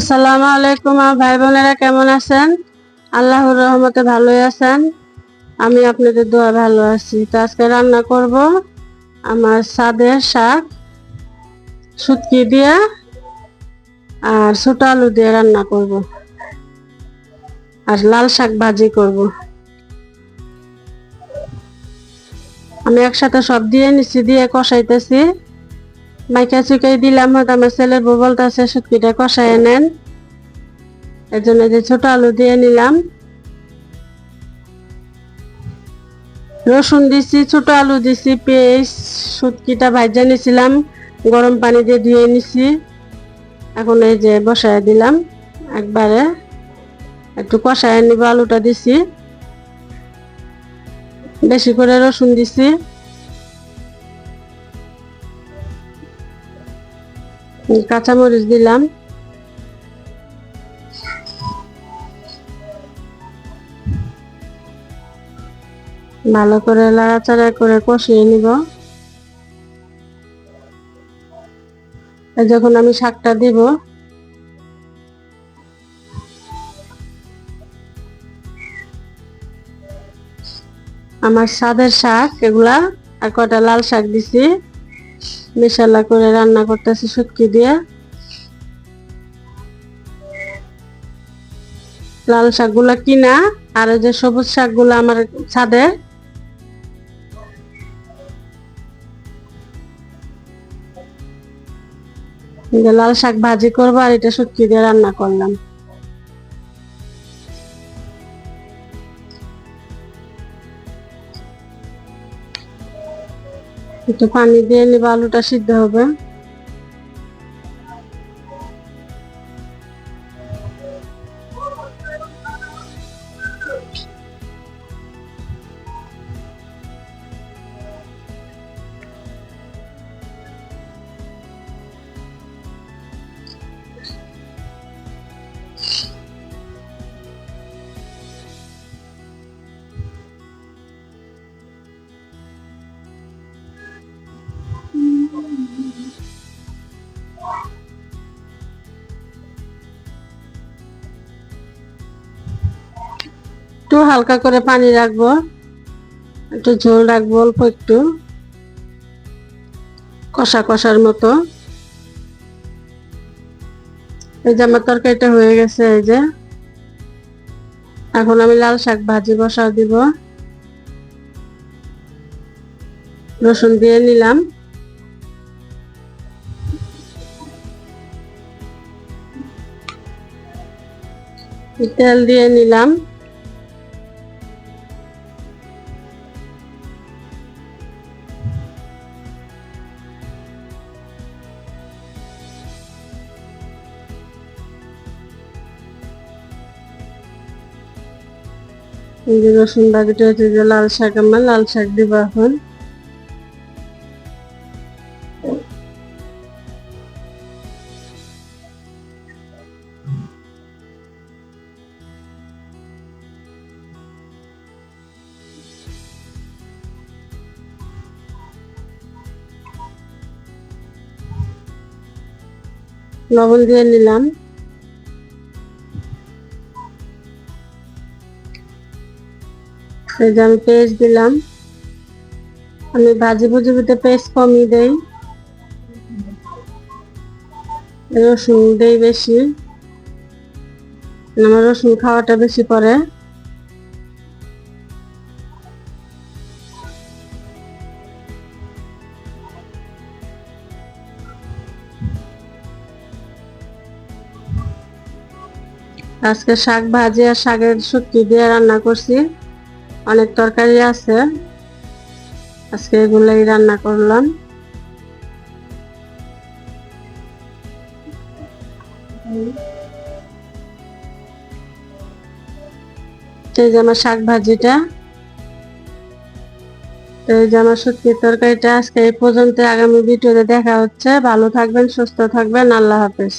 আসসালামু আলাইকুম ভাই বোনেরা কেমন আছেন? আল্লাহর রহমতে ভালোই আছেন। আমি আপনাদের দোয়া ভালো আছি। তো আজকে রান্না করব আমার সাদের শাক, শুটকি দিয়ে আর ছোট আলু দিয়ে রান্না করব। আর লাল শাক ভাজি করব। আমি একসাথে সব দিয়ে নিচ্ছি দিয়ে কষাইতেছি। মাইকা চুকাই দিলাম হয়তো আমার ছেলের বউ বলতেছে শুটকিটা কষায় নেন। এর জন্য যে ছোট আলু দিয়ে নিলাম। রসুন দিছি, ছোট আলু দিছি পেঁয়াজ শুটকিটা ভাজা নিছিলাম, গরম পানি দিয়ে ধুয়ে নিছি। এখন এই যে বসায় দিলাম, একবারে একটু কষায় নিব, আলুটা দিছি। বেশি করে রসুন দিছি। কাঁচামরিচ দিলাম। ভালো করে লাড়াচাড়া করে কষিয়ে নিব। যখন আমি শাকটা দিব, আমার স্বাদের শাক, এগুলা আর কটা লাল শাক দিছি। মিশালা করে রান্না করতেছি শুটকি দিয়ে। লাল শাকগুলা কিনা, আর যে সবুজ শাকগুলা আমার ছাদে। লাল শাক ভাজি করব, আর এটা শুটকি দিয়ে রান্না করলাম। একটু পানি দিয়ে নিব আলুটা সিদ্ধ হবে। একটু হালকা করে পানি রাখব। একটু ঝোল রাখব অল্প একটু। কষা কষার মতো। এই যে আমার তরকারিটা হয়ে গেছে এই যে। এখন আমি লাল শাক ভাজি বসা দিব। রসুন দিয়ে নিলাম। তেল দিয়ে নিলাম। এই যে রসুন বাকিটা হচ্ছে যে লাল শাক, আমার লাল শাক দিব এখন। লবণ দিয়ে নিলাম। এই যে আমি পেস্ট দিলাম। আমি ভাজি ভুজি ভুতে পেস্ট কমই দেই। রসুন দেই বেশি। আমার রসুন খাওয়াটা বেশি পরে। আজকে শাক ভাজি আর শাকের শুটকি দিয়ে রান্না করছি। অনেক তরকারি আছে। আজকে এগুলোই রান্না করলাম। এই যে আমার শাক ভাজিটা। এই যে আমার তরকারিটা আজকে এই পর্যন্ত আগামী ভিডিওতে দেখা হচ্ছে। ভালো থাকবেন, সুস্থ থাকবেন। আল্লাহ হাফেজ।